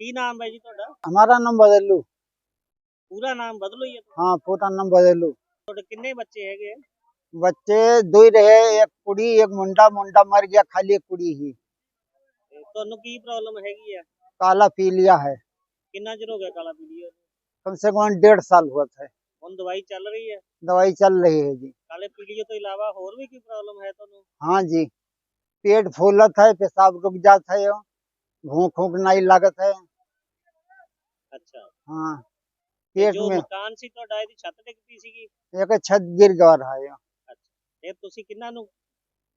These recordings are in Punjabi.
ਕੀ ਨਾਮ ਹੈ ਜੀ ਤੁਹਾਡਾ हमारा नाम बदल लू ਪੂਰਾ ਨਾਮ ਬਦਲੋ ਹੀ ਹੈ हाँ पूरा नाम बदल लू ਤੁਹਾਡੇ ਕਿੰਨੇ ਬੱਚੇ ਹੈਗੇ ਆ बच्चे दो ही रहे एक कुड़ी एक मुंडा मुंडा मर गया खाली एक कुड़ी ही ਤੇ ਤੁਹਾਨੂੰ ਕੀ ਪ੍ਰੋਬਲਮ ਹੈਗੀ ਆ काला पीलिया है ਕਿੰਨਾ ਚਿਰ ਹੋ ਗਿਆ ਕਾਲਾ ਪੀਲੀਆ कम से कम डेढ़ साल हुआ था ਹੁਣ ਦਵਾਈ ਚੱਲ ਰਹੀ ਹੈ दवाई चल रही है जी ਕਾਲੇ ਪੀਲੀਏ ਤੋਂ ਇਲਾਵਾ ਹੋਰ ਵੀ ਕੀ ਪ੍ਰੋਬਲਮ ਹੈ ਤੁਹਾਨੂੰ हाँ जी पेट फूलत है पेशाब रुक जाता है भूख भूख नहीं लागत है ਅੱਛਾ हाँ ਤੇ पेट ਜੋ में ਮਕਾਨ ਸੀ ਤੁਹਾਡਾ ਇਹਦੀ ਛੱਤ ਡਿੱਗ ਪਈ ਸੀਗੀ एक छत गिर गया रहा है ਇਹ ਤੁਸੀਂ ਕਿੰਨਾਂ ਨੂੰ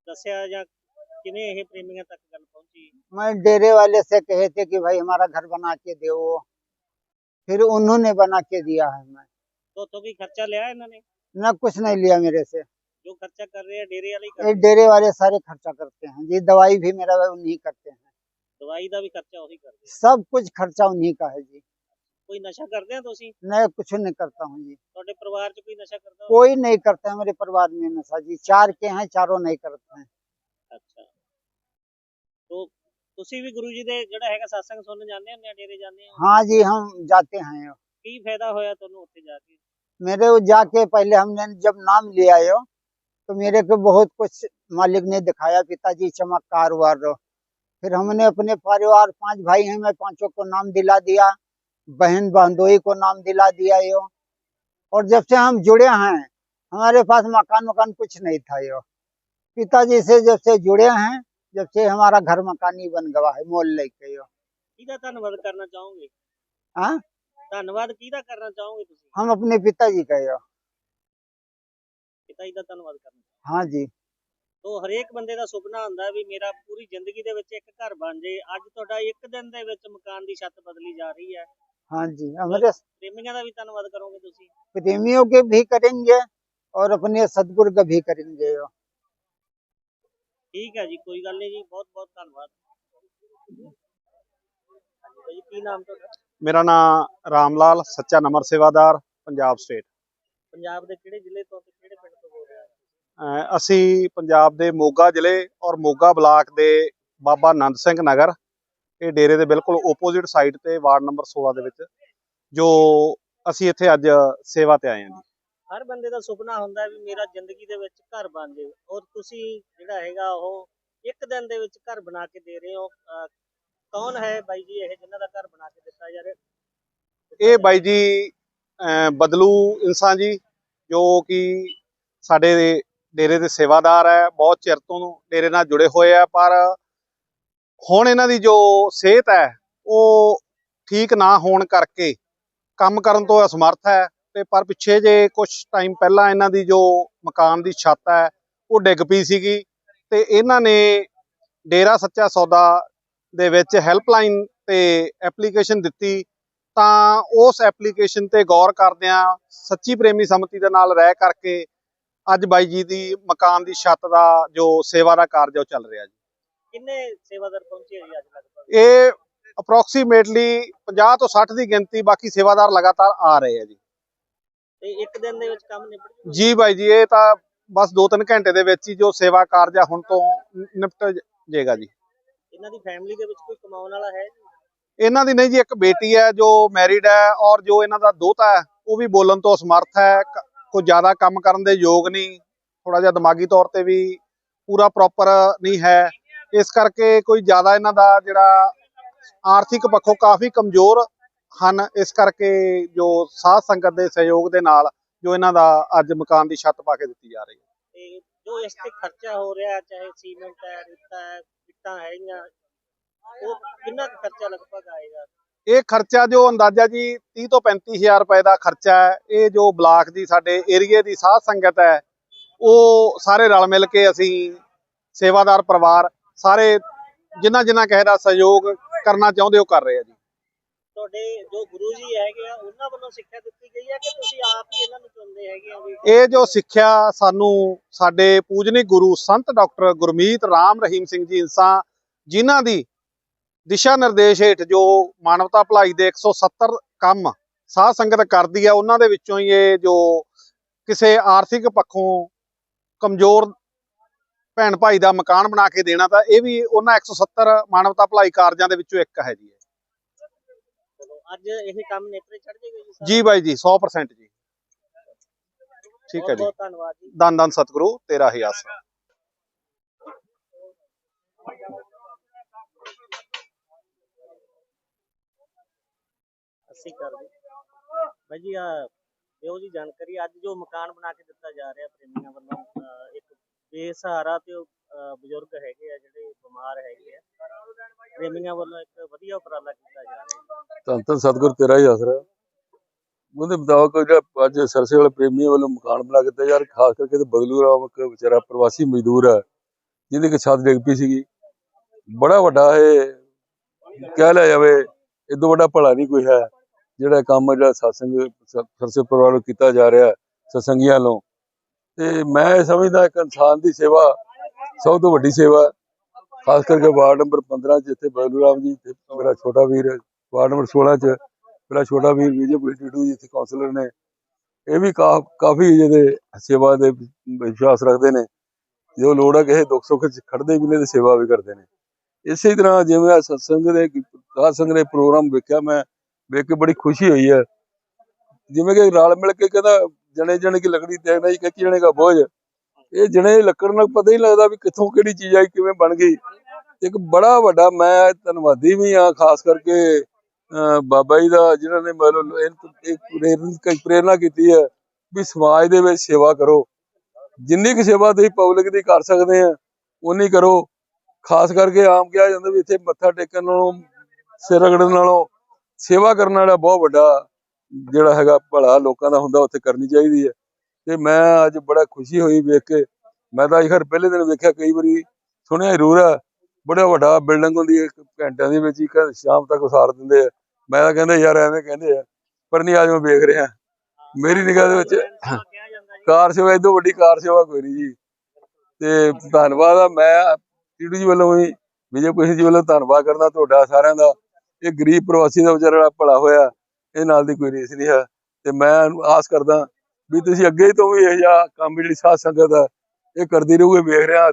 ਦੱਸਿਆ ਜਾਂ ਕਿਵੇਂ ਇਹ ਪ੍ਰੇਮੀਆਂ ਤੱਕ ਗੱਲ ਪਹੁੰਚੀ मैं डेरे वाले से कहे थे कि भाई हमारा घर बना के दो फिर उन्होंने बना के दिया है मैं ਤੋਂ ਤੋਂ ਵੀ ਖਰਚਾ ਲਿਆ ਇਹਨਾਂ ਨੇ न कुछ नहीं लिया मेरे से ਜੋ ਖਰਚਾ ਕਰ ਰਹੇ ਆ ਡੇਰੇ ਵਾਲੇ ਹੀ ਕਰ ये डेरे वाले सारे खर्चा करते हैं जी दवाई भी मेरा उन्हीं करते हैं ਦਵਾਈ ਦਾ ਵੀ ਖਰਚਾ ਉਹੀ ਕਰਦੇ ਆ। सब कुछ खर्चा उन्हीं का है जी ਕੋਈ ਨਸ਼ਾ ਕਰਦੇ ਆ ਤੁਸੀਂ मैं कुछ नहीं करता हूँ जी ਤੁਹਾਡੇ ਪਰਿਵਾਰ 'ਚ ਕੋਈ ਨਸ਼ਾ ਕਰਦਾ ਹੋਵੇ? कोई नहीं करता है मेरे परिवार में नशा जी चार के हैं चारों नहीं करते हैं ਅੱਛਾ ਤੋ ਤੁਸੀਂ ਵੀ ਗੁਰੂ ਜੀ ਦੇ ਜਿਹੜਾ ਹੈਗਾ satsang ਸੁਣਨ ਜਾਂਦੇ ਹੁੰਦੇ ਆ ਡੇਰੇ ਜਾਂਦੇ ਹੋ हाँ जी हम जाते हैं ਕੀ ਫਾਇਦਾ ਹੋਇਆ ਤੁਹਾਨੂੰ ਉੱਥੇ ਜਾ ਕੇ मेरे वो जाके पहले हमने जब नाम लिया आयो तो मेरे को बहुत कुछ मालिक ने दिखाया पिताजी चमत्कार वार फिर हमने अपने परिवार पांच भाई हैं मैं पांचों को नाम दिला दिया बहन बहनोई को नाम दिला दिया यो और जब से हम जुड़े हैं हमारे पास मकान मकान कुछ नहीं था यो पिताजी से जब से जुड़े हैं जब से हमारा घर मकान ही बन गया है मोल लेके यो ਕਿਹਦਾ ਧੰਨਵਾਦ ਕਰਨਾ ਚਾਹੋਗੇ हाँ ਧੰਨਵਾਦ ਕਿਹਦਾ ਕਰਨਾ ਚਾਹੋਗੇ ਤੁਸੀਂ हम अपने पिताजी का यो ਪਿਤਾ ਜੀ ਦਾ ਧੰਨਵਾਦ ਕਰਨਾ हाँ जी ਤੋ ਹਰੇਕ ਬੰਦੇ ਦਾ ਸੁਪਨਾ ਹੁੰਦਾ ਵੀ ਮੇਰਾ ਪੂਰੀ ਜ਼ਿੰਦਗੀ ਦੇ ਵਿੱਚ ਇੱਕ ਘਰ ਬਣ ਜੇ ਅੱਜ ਤੁਹਾਡਾ ਇੱਕ ਦਿਨ ਦੇ ਵਿੱਚ ਮਕਾਨ ਦੀ ਛੱਤ ਬਦਲੀ ਜਾ ਰਹੀ ਹੈ हाँ जी हमारे ਪ੍ਰੇਮੀਆਂ ਦਾ ਵੀ ਧੰਨਵਾਦ ਕਰੋਗੇ ਤੁਸੀਂ प्रेमियों के भी करेंगे और अपने सदगुरु का भी करेंगे ਠੀਕ ਹੈ ਜੀ ਕੋਈ ਗੱਲ ਨਹੀਂ ਜੀ ਬਹੁਤ ਬਹੁਤ ਧੰਨਵਾਦ ਹਾਂਜੀ ਭਾਈ ਕੀ ਨਾਮ ਤੁਹਾਡਾ ਮੇਰਾ ਨਾਮ ਰਾਮ ਲਾਲ ਸੱਚਾ ਨਮਰ ਸੇਵਾਦਾਰ ਪੰਜਾਬ ਸਟੇਟ ਪੰਜਾਬ ਦੇ ਕਿਹੜੇ ਜ਼ਿਲ੍ਹੇ ਤੋਂ ਤੇ ਕਿਹੜੇ ਪਿੰਡ ਤੋਂ ਬੋਲ ਰਹੇ ਹੋ ਅਹ ਅਸੀਂ ਪੰਜਾਬ ਦੇ ਮੋਗਾ ਜ਼ਿਲ੍ਹੇ ਔਰ ਮੋਗਾ ਬਲਾਕ ਦੇ ਬਾਬਾ ਨੰਦ ਸਿੰਘ ਨਗਰ ਇਹ ਡੇਰੇ ਦੇ ਬਿਲਕੁਲ ਓਪੋਜ਼ਿਟ ਸਾਈਡ ਤੇ ਵਾਰਡ ਨੰਬਰ 16 ਦੇ ਵਿੱਚ ਜੋ ਅਸੀਂ ਇੱਥੇ ਅੱਜ ਸੇਵਾ ਤੇ ਆਏ ਹਾਂ ਜੀ। ਹਰ ਬੰਦੇ ਦਾ ਸੁਪਨਾ ਹੁੰਦਾ ਹੈ ਵੀ ਮੇਰਾ ਜ਼ਿੰਦਗੀ ਦੇ ਵਿੱਚ ਘਰ ਬਣ ਜਾਏ ਔਰ ਤੁਸੀਂ ਜਿਹੜਾ ਹੈਗਾ ਉਹ ਇੱਕ ਦਿਨ ਦੇ ਵਿੱਚ ਘਰ ਬਣਾ ਕੇ ਦੇ ਰਹੇ ਹੋ। ਕੌਣ ਹੈ ਬਾਈ ਜੀ ਇਹ ਜਿਨ੍ਹਾਂ ਦਾ ਘਰ ਬਣਾ ਕੇ ਦਿੱਤਾ ਜਾ ਰਿਹਾ? ਇਹ ਬਾਈ ਜੀ ਬਦਲੂ ਇਨਸਾਨ ਜੀ ਜੋ ਕਿ ਸਾਡੇ ਡੇਰੇ ਦੇ ਸੇਵਾਦਾਰ ਹੈ। ਬਹੁਤ ਚਿਰ ਤੋਂ ਡੇਰੇ ਨਾਲ ਜੁੜੇ ਹੋਏ ਆ ਪਰ ਹੁਣ ਇਹਨਾਂ ਦੀ ਜੋ ਸਿਹਤ ਹੈ, ਉਹ ਠੀਕ ਨਾ ਹੋਣ ਕਰਕੇ ਕੰਮ ਕਰਨ ਤੋਂ ਅਸਮਰਥ ਹੈ ਤੇ ਪਰ ਪਿੱਛੇ ਜੇ ਕੁਝ ਟਾਈਮ ਪਹਿਲਾਂ ਇਹਨਾਂ ਦੀ ਜੋ ਮਕਾਨ ਦੀ ਛੱਤ ਹੈ, ਉਹ ਡਿੱਗ ਪਈ ਸੀਗੀ ਤੇ ਇਹਨਾਂ ਨੇ ਡੇਰਾ ਸੱਚਾ ਸੌਦਾ ਦੇ ਵਿੱਚ ਹੈਲਪਲਾਈਨ ਤੇ ਐਪਲੀਕੇਸ਼ਨ ਦਿੱਤੀ ਤਾਂ ਉਸ ਐਪਲੀਕੇਸ਼ਨ ਤੇ ਗੌਰ ਕਰਦਿਆਂ ਸੱਚੀ ਪ੍ਰੇਮੀ ਸੰਮਤੀ ਦੇ ਨਾਲ ਰਹਿ ਕਰਕੇ ਅੱਜ ਬਾਈ ਜੀ ਦੀ ਮਕਾਨ ਦੀ ਛੱਤ ਦਾ ਜੋ ਸੇਵਾ ਦਾ ਕਾਰਜ ਉਹ ਚੱਲ ਰਿਹਾ ਜੀ। ਕਿੰਨੇ ਸੇਵਾਦਾਰ ਪਹੁੰਚੇ ਜੀ ਅੱਜ ਲਗਭਗ? ਇਹ ਅਪਰੋਕਸੀਮੇਟਲੀ 50 ਤੋਂ 60 ਦੀ ਗਿਣਤੀ ਬਾਕੀ ਸੇਵਾਦਾਰ ਲਗਾਤਾਰ ਆ ਰਹੇ ਆ ਜੀ। ਤੇ ਇੱਕ ਦਿਨ ਦੇ ਵਿੱਚ ਕੰਮ ਨਿਬੜ ਜੂਗਾ ਜੀ ਬਾਈ ਜੀ ਇਹ ਤਾਂ ਬਸ 2-3 ਘੰਟੇ ਦੇ ਵਿੱਚ ਹੀ ਜੋ ਸੇਵਾ ਕਾਰਜ ਆ ਹੁਣ ਤੋਂ ਨਿਪਟ ਜਾਏਗਾ ਜੀ। ਇਹਨਾਂ ਦੀ ਫੈਮਿਲੀ ਦੇ ਵਿੱਚ ਕੋਈ ਕਮਾਉਣ ਵਾਲਾ ਹੈ? ਇਹਨਾਂ ਦੀ ਨਹੀਂ ਜੀ ਇੱਕ ਬੇਟੀ ਹੈ ਜੋ ਮੈਰਿਡ ਹੈ ਔਰ ਜੋ ਇਹਨਾਂ ਦਾ ਦੋਤਾ ਹੈ ਉਹ ਵੀ ਬੋਲਣ ਤੋਂ ਅਸਮਰਥ ਹੈ ਕੋਈ ਜ਼ਿਆਦਾ ਕੰਮ ਕਰਨ ਦੇ ਯੋਗ ਨਹੀਂ ਥੋੜਾ ਜਿਹਾ ਦਿਮਾਗੀ ਤੌਰ ਤੇ ਵੀ ਪੂਰਾ ਪ੍ਰੋਪਰ ਨਹੀਂ ਹੈ। ਇਸ ਕਰਕੇ ਕੋਈ ਜ਼ਿਆਦਾ ਇਹਨਾਂ ਦਾ ਜਿਹੜਾ ਆਰਥਿਕ ਪੱਖੋਂ ਕਾਫੀ ਕਮਜ਼ੋਰ ਹਨ। ਇਸ ਕਰਕੇ ਜੋ ਸਾਧ ਸੰਗਤ ਦੇ ਸਹਿਯੋਗ ਦੇ ਨਾਲ ਜੋ ਇਹਨਾਂ ਦਾ ਅੱਜ ਮਕਾਨ ਦੀ ਛੱਤ ਪਾ ਕੇ ਦਿੱਤੀ ਜਾ ਰਹੀ ਹੈ। ਤੇ ਜੋ ਇਸ ਤੇ ਖਰਚਾ ਹੋ ਰਿਹਾ ਹੈ, ਚਾਹੇ ਸੀਮੈਂਟ ਹੈ ਰੇਤਾ ਹੈ ਇੱਟਾਂ ਹੈਗੀਆਂ ਉਹ ਕਿੰਨਾ ਕੁ ਖਰਚਾ ਲਗਭਗ ਆਏਗਾ? ਇਹ ਖਰਚਾ ਜੋ ਅੰਦਾਜ਼ਾ ਜੀ 30 ਤੋਂ 35000 ਰੁਪਏ ਦਾ ਖਰਚਾ ਹੈ। ਇਹ ਜੋ ਬਲਾਕ ਦੀ ਸਾਡੇ ਏਰੀਏ ਦੀ ਸਾਧ ਸੰਗਤ ਹੈ ਉਹ ਸਾਰੇ ਰਲ ਮਿਲ ਕੇ ਅਸੀਂ ਸੇਵਾਦਾਰ ਪਰਿਵਾਰ ਸਾਰੇ ਜਿੰਨਾ ਜਿੰਨਾ ਕਿਸੇ ਦਾ ਸਹਿਯੋਗ ਕਰਨਾ ਚਾਹੁੰਦੇ ਉਹ ਕਰ ਰਹੇ ਆ ਜੀ। ਤੁਹਾਡੇ ਜੋ ਗੁਰੂ ਜੀ ਹੈਗੇ ਆ ਉਹਨਾਂ ਵੱਲੋਂ ਸਿੱਖਿਆ ਦਿੱਤੀ ਗਈ ਹੈ ਕਿ ਤੁਸੀਂ ਆਪ ਹੀ ਇਹਨਾਂ ਨੂੰ ਚੁਣਦੇ ਹੈਗੇ ਆ ਵੀ ਇਹ ਜੋ ਸਿੱਖਿਆ ਸਾਨੂੰ ਸਾਡੇ ਪੂਜਨੀਕ ਗੁਰੂ ਸੰਤ ਡਾਕਟਰ ਗੁਰਮੀਤ ਰਾਮ ਰਹੀਮ ਸਿੰਘ ਜੀ ਇਨਸਾ ਜਿਨ੍ਹਾਂ ਦੀ ਦਿਸ਼ਾ ਨਿਰਦੇਸ਼ ਹੇਠ ਜੋ ਮਾਨਵਤਾ ਭਲਾਈ ਦੇ 170 ਕੰਮ ਸਾਧ ਸੰਗਤ ਕਰਦੀ ਆ ਉਹਨਾਂ ਦੇ ਵਿੱਚੋਂ ਹੀ ਇਹ ਜੋ ਕਿਸੇ ਆਰਥਿਕ ਪੱਖੋਂ ਕਮਜ਼ੋਰ ਭੈਣ ਭਾਈ ਦਾ ਮਕਾਨ ਬਣਾ ਕੇ ਦੇਣਾ ਤਾਂ ਇਹ ਵੀ ਉਹਨਾਂ 170 ਮਾਨਵਤਾ ਭਲਾਈ ਕਾਰਜਾਂ ਦੇ ਵਿੱਚੋਂ ਇੱਕ ਹੈ ਜੀ ਅੱਜ ਇਹ ਕੰਮ ਨੇਪਰੇ ਚੜ ਜਾਏਗਾ ਜੀ ਬਾਈ ਜੀ 100% ਜੀ। ਠੀਕ ਹੈ ਜੀ। ਬਹੁਤ ਧੰਨਵਾਦ ਜੀ। ਦਨ ਦਨ ਸਤਿਗੁਰੂ ਤੇਰਾ ਹੀ ਆਸਰਾ। ਅਸੀਂ ਕਰਦੇ ਭਾਈ ਜੀ ਆ ਦਿਓ ਜੀ ਜਾਣਕਾਰੀ ਅੱਜ ਜੋ ਮਕਾਨ ਬਣਾ ਕੇ ਦਿੱਤਾ ਜਾ ਰਿਹਾ ਪ੍ਰੇਮੀਆਂ ਵੱਲੋਂ ਇੱਕ ਬੇਸਹਾਰਾ ਤੇ ਉਹ, ਅਹ ਬਜ਼ੁਰਗ ਹੈਗੇ ਆ ਜਿਹੜੇ ਬਿਮਾਰ ਹੈਗੇ ਆ। ਪ੍ਰੇਮੀਆਂ ਵੱਲੋਂ ਇੱਕ ਵਧੀਆ ਉਪਰਾਲਾ ਕੀਤਾ ਜਾ ਰਿਹਾ ਹੈ। ਧੰਨ ਧੰਨ ਸਤਿਗੁਰ ਤੇਰਾ ਹੀ ਆਸਰਾ ਉਹਦੇ ਮੁਤਾਬਕ ਜਿਹੜਾ ਅੱਜ ਸਰਸੇ ਵਾਲੇ ਪ੍ਰੇਮੀਆਂ ਵੱਲੋਂ ਮਕਾਨ ਬਣਾ ਕੇ ਦਿੱਤਾ ਯਾਰ ਖਾਸ ਕਰਕੇ ਤੇ ਬਦਲੂ ਰਾਮ ਇੱਕ ਵਿਚਾਰਾ ਪ੍ਰਵਾਸੀ ਮਜ਼ਦੂਰ ਹੈ ਜਿਹਦੀ ਕਿ ਛੱਤ ਡਿੱਗ ਪਈ ਸੀਗੀ। ਬੜਾ ਵੱਡਾ ਇਹ ਕਹਿ ਲਿਆ ਜਾਵੇ ਇਦੋਂ ਵੱਡਾ ਭਲਾ ਨਹੀਂ ਕੋਈ ਹੈ। ਜਿਹੜਾ ਕੰਮ ਜਿਹੜਾ satsang ਸ- ਸਰਸੇ ਪਰਿਵਾਰ ਵੱਲੋਂ ਕੀਤਾ ਜਾ ਰਿਹਾ ਸਤਸੰਗੀਆਂ ਵੱਲੋਂ। ਤੇ ਮੈਂ ਸਮਝਦਾ ਇੱਕ ਇਨਸਾਨ ਦੀ ਸੇਵਾ ਸਭ ਤੋਂ ਵੱਡੀ ਸੇਵਾ ਖਾਸ ਕਰਕੇ ਵਾਰਡ ਨੰਬਰ 15 ਜਿੱਥੇ ਬਦਲੂ ਰਾਮ ਜੀ ਤੇ ਮੇਰਾ ਛੋਟਾ ਵੀਰ ਵਾਰਡ ਨੰਬਰ 16 ਚ ਮੇਰਾ ਛੋਟਾ ਵੀਰ ਵਿਜੇ ਟੀਟੂ ਜੀ ਇੱਥੇ ਕਾਉਂਸਲਰ ਨੇ। ਇਹ ਵੀ ਕਾ- ਕਾਫੀ ਜਿਹਦੇ ਸੇਵਾ ਦੇ ਵਿਸ਼ਵਾਸ ਰੱਖਦੇ ਨੇ। ਜੋ ਲੋੜ ਹੈ ਕਿਸੇ ਦੁੱਖ ਸੁੱਖ ਚ ਖੜਦੇ ਵੀ ਨੇ ਤੇ ਸੇਵਾ ਵੀ ਕਰਦੇ ਨੇ। ਇਸੇ ਤਰ੍ਹਾਂ ਜਿਵੇਂ ਆਹ ਸਤਸੰਗ ਦੇ ਸਾਧ ਸੰਗ ਦੇ ਪ੍ਰੋਗਰਾਮ ਵੇਖਿਆ ਮੈਂ, ਵੇਖ ਕੇ ਬੜੀ ਖੁਸ਼ੀ ਹੋਈ ਹੈ। ਜਿਵੇਂ ਕਿ ਰਲ ਮਿਲ ਕੇ ਕਹਿੰਦਾ ਜਣੇ ਜਣੇ ਕੀ ਲੱਕੜੀ ਤੇ ਨਹੀਂ ਕਿ ਜਣੇ ਦਾ ਬੋਝ। ਇਹ ਜਣੇ ਲੱਕੜ ਨਾਲ ਪਤਾ ਹੀ ਲੱਗਦਾ ਵੀ ਕਿੱਥੋਂ ਕਿਹੜੀ ਚੀਜ਼ ਆਈ, ਕਿਵੇਂ ਬਣ ਗਈ। ਇੱਕ ਬੜਾ ਵੱਡਾ ਮੈਂ ਧੰਨਵਾਦੀ ਵੀ ਆ ਖਾਸ ਕਰਕੇ ਬਾਬਾ ਜੀ ਦਾ, ਜਿਨ੍ਹਾਂ ਨੇ ਮਤਲਬ ਇਹ- ਪ੍ਰੇਰਨਾ ਕੀਤੀ ਹੈ ਵੀ ਸਮਾਜ ਦੇ ਵਿੱਚ ਸੇਵਾ ਕਰੋ। ਜਿੰਨੀ ਕੁ ਸੇਵਾ ਤੁਸੀਂ ਪਬਲਿਕ ਦੀ ਕਰ ਸਕਦੇ ਆ ਉਨੀ ਕਰੋ। ਖਾਸ ਕਰਕੇ ਆਮ ਕਿਹਾ ਜਾਂਦਾ ਵੀ ਇੱਥੇ ਮੱਥਾ ਟੇਕਣ ਨਾਲੋਂ, ਸਿਰ ਰਗੜਨ ਨਾਲੋਂ ਸੇਵਾ ਕਰਨ ਵਾਲਾ ਬਹੁਤ ਵੱਡਾ ਜਿਹੜਾ ਹੈਗਾ ਭਲਾ ਲੋਕਾਂ ਦਾ ਹੁੰਦਾ ਉੱਥੇ ਕਰਨੀ ਚਾਹੀਦੀ ਹੈ। ਤੇ ਮੈਂ ਅੱਜ ਬੜਾ ਖੁਸ਼ੀ ਹੋਈ ਵੇਖ ਕੇ, ਮੈਂ ਤਾਂ ਅੱਜ ਖਰ ਪਹਿਲੇ ਦਿਨ ਵੇਖਿਆ ਕਈ ਵਾਰੀ ਸੁਣਿਆ ਜ਼ਰੂਰ ਆ, ਬੜਾ ਵੱਡਾ ਬਿਲਡਿੰਗ ਹੁੰਦੀ ਹੈ, ਇੱਕ ਘੰਟਿਆਂ ਦੇ ਵਿੱਚ ਹੀ ਸ਼ਾਮ ਤੱਕ ਉਸਾਰ ਦਿੰਦੇ ਆ। ਮੈਂ ਤਾਂ ਕਹਿੰਦਾ ਯਾਰ ਐਵੇਂ ਕਹਿੰਦੇ ਆ, ਪਰ ਨਹੀਂ, ਅੱਜ ਮੈਂ ਵੇਖ ਰਿਹਾ। ਮੇਰੀ ਨਿਗਾਹ ਦੇ ਵਿੱਚ ਕਾਰ ਸੇਵਾ ਇਦੋਂ ਵੱਡੀ ਕਾਰ ਸੇਵਾ ਕੋਈ ਨਹੀਂ ਜੀ। ਤੇ ਧੰਨਵਾਦ ਆ, ਮੈਂ ਟੀਡੂ ਜੀ ਵੱਲੋਂ ਵੀ, ਵਿਜੇ ਕੁਸ਼ਨ ਜੀ ਵੱਲੋਂ ਧੰਨਵਾਦ ਕਰਦਾ ਤੁਹਾਡਾ ਸਾਰਿਆਂ ਦਾ। ਇਹ ਗਰੀਬ ਪ੍ਰਵਾਸੀ ਦਾ ਵਿਚਾਰਾ ਭਲਾ ਹੋਇਆ। ਇਹ ਨਾਲ ਦੀ ਕੋਈ ਰੀਸ ਨਹੀਂ ਹੈ। ਤੇ ਮੈਂ ਆਸ ਕਰਦਾ ਵੀ ਤੁਸੀਂ ਅੱਗੇ ਤੋਂ ਵੀ ਇਹ ਜਿਹਾ ਕੰਮ ਜਿਹੜੀ ਸਾਧ ਸੰਗਤ ਆ ਇਹ ਕਰਦੀ ਰਹੋਗੇ ਵੇਖ ਰਿਹਾ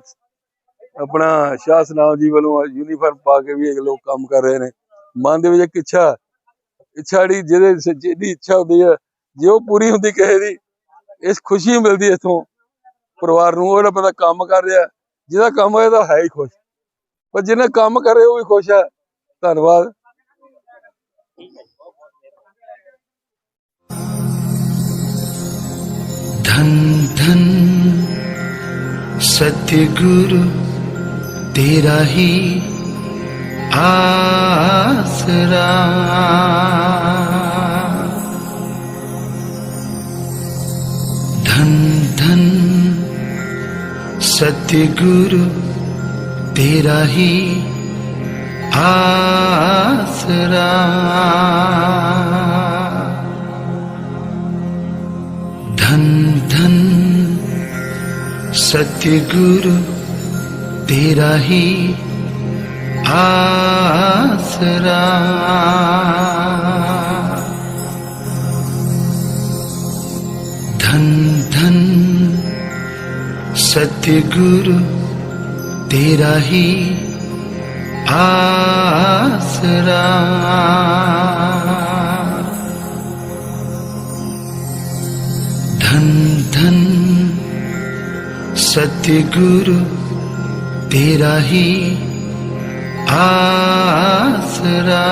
ਆਪਣਾ ਸ਼ਾਹ ਸਨਾਮ ਜੀ ਵੱਲੋਂ ਯੂਨੀਫਾਰਮ ਪਾ ਕੇ ਵੀ ਇਹ ਲੋਕ ਕੰਮ ਕਰ ਰਹੇ ਨੇ। ਮਨ ਦੇ ਵਿੱਚ ਇੱਕ ਇੱਛਾ ਇੱਛਾ ਜਿਹੜੀ ਜਿਹਦੇ ਸ- ਜਿਹਦੀ ਇੱਛਾ ਹੁੰਦੀ ਹੈ, ਜੇ ਉਹ ਪੂਰੀ ਹੁੰਦੀ ਕਿਸੇ ਦੀ, ਇਸ ਖੁਸ਼ੀ ਮਿਲਦੀ ਇਥੋਂ। ਪਰਿਵਾਰ ਨੂੰ ਉਹ ਜਿਹੜਾ ਬੰਦਾ ਕੰਮ ਕਰ ਰਿਹਾ, ਜਿਹਦਾ ਕੰਮ ਹੋਇਆ ਤਾਂ ਹੈ ਹੀ ਖੁਸ਼। ਪਰ ਜਿਹਨੇ ਕੰਮ ਕਰੇ ਉਹ ਵੀ ਖੁਸ਼ ਹੈ। ਧੰਨਵਾਦ। धन धन सतगुरु तेरा ही आसरा धन धन सतगुरु तेरा ही आसरा धन धन सतगुरु तेरा ही आसरा धन धन सतगुरु तेरा ही आसरा धन सतगुरु तेरा ही आसरा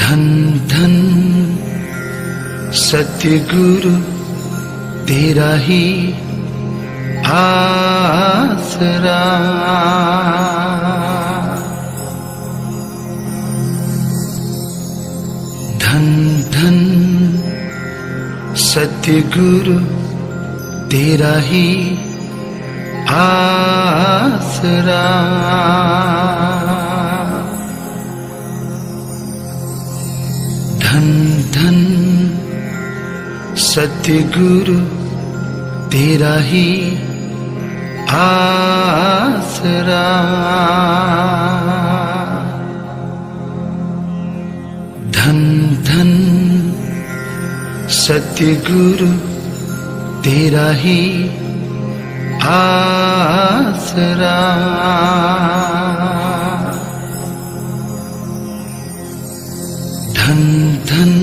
धन धन सतगुरु तेरा ही आसरा ਧਨ ਧਨ ਸਤਿਗੁਰ ਤੇਰਾ ਹੀ ਆਸਰਾ ਧਨ ਧਨ ਸਤਿਗੁਰ ਤੇਰਾ ਹੀ ਆਸਰਾ सतगुरु तेरा ही आसरा। धन धन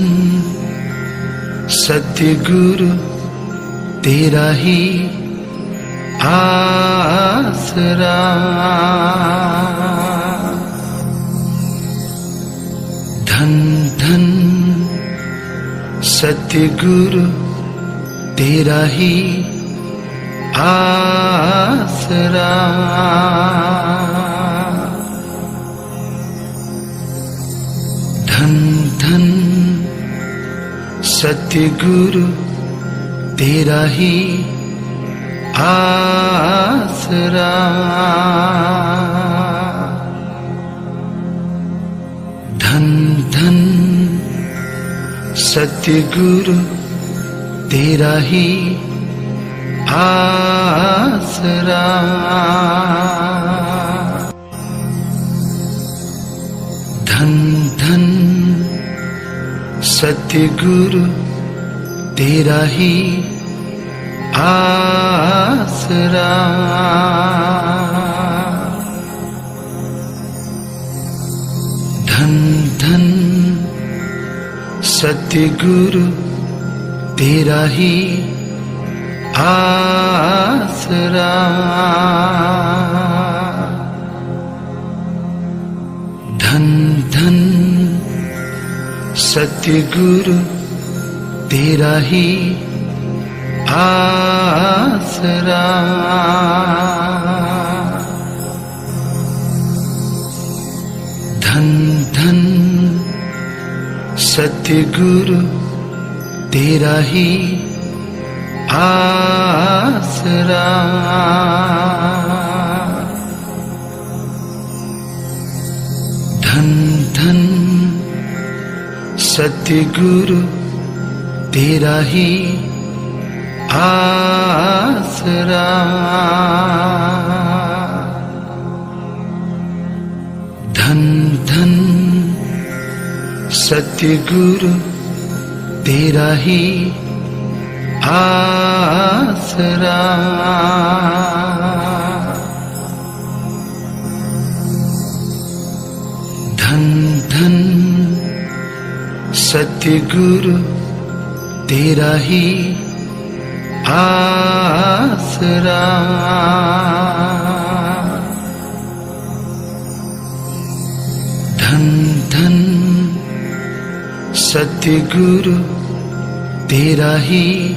सतगुरु तेरा ही आसरा। धन धन ਸਤਿਗੁਰ ਤੇਰਾ ਹੀ ਆਸਰਾ। ਧੰ ਧੰ ਸਤਿਗੁਰ ਤੇਰਾ ਹੀ ਆਸਰਾ। ਧੰ ਧੰ सतगुरु तेरा ही आसरा। धन धन सतगुरु तेरा ही आसरा। धन धन सतगुरु तेरा ही आसरा। धन धन सतगुरु तेरा ही आसरा ਸੱਚ ਗੁਰੂ ਤੇਰਾ ਹੀ ਆਸਰਾ। ਧੰ ਧੰ ਸੱਚ ਗੁਰੂ ਤੇਰਾ ਹੀ ਆਸਰਾ। ਧੰ ਧੰ सतगुरु तेरा ही आसरा धन धन सतगुरु तेरा ही आसरा धन धन ਸਤਿਗੁਰੂ ਤੇਰਾ ਹੀ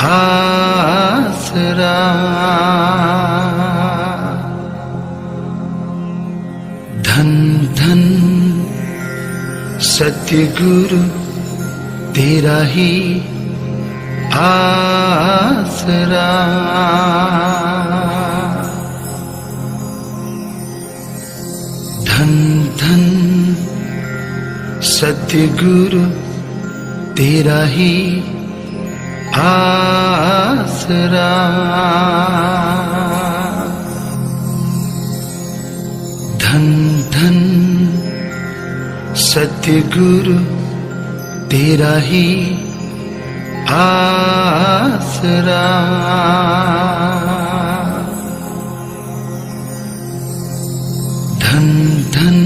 ਆਸਰਾ। ਧਨ ਧਨ ਸਤਿਗੁਰੂ ਤੇਰਾ ਹੀ ਆਸਰਾ। ਧਨ ਧਨ सतगुरु तेरा ही आसरा धन धन सतगुरु तेरा ही आसरा धन धन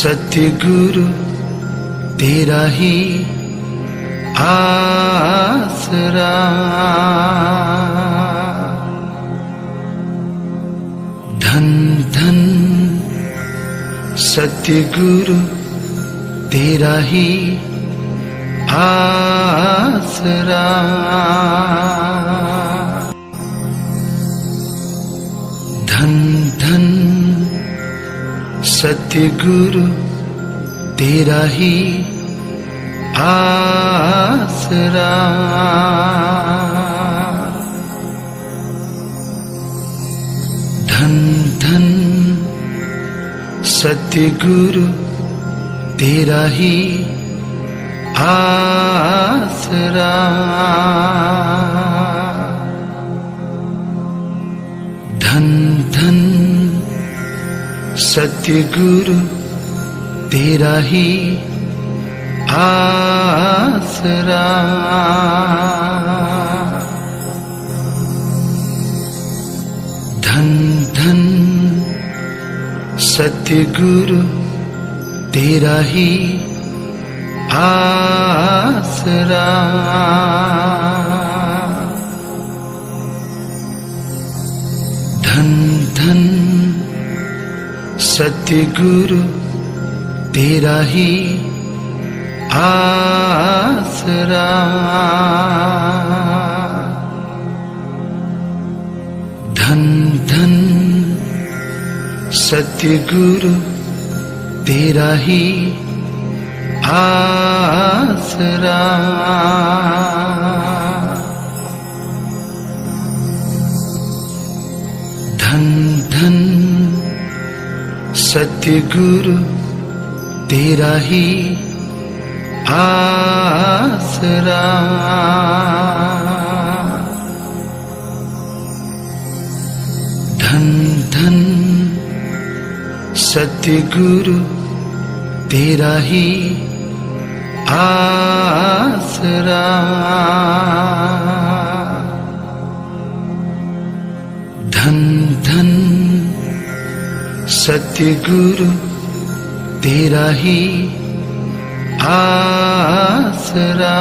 सतगुरु तेरा ही आसरा। धन धन सतगुरु तेरा ही आसरा सत्य गुरु तेरा ही आसरा। धन धन सत्य गुरु तेरा ही आसरा। धन धन सतगुरु तेरा ही आसरा धन धन सतगुरु तेरा ही आसरा धन धन सतगुरु तेरा ही आसरा धन धन सतगुरु तेरा ही आसरा धन धन ਸਤਿਗੁਰ ਤੇਰਾ ਹੀ ਆਸਰਾ। ਧਨ ਧਨ ਸਤਿਗੁਰ ਤੇਰਾ ਹੀ ਆਸਰਾ। ਸਤਿਗੁਰੂ ਤੇਰਾ ਹੀ ਆਸਰਾ।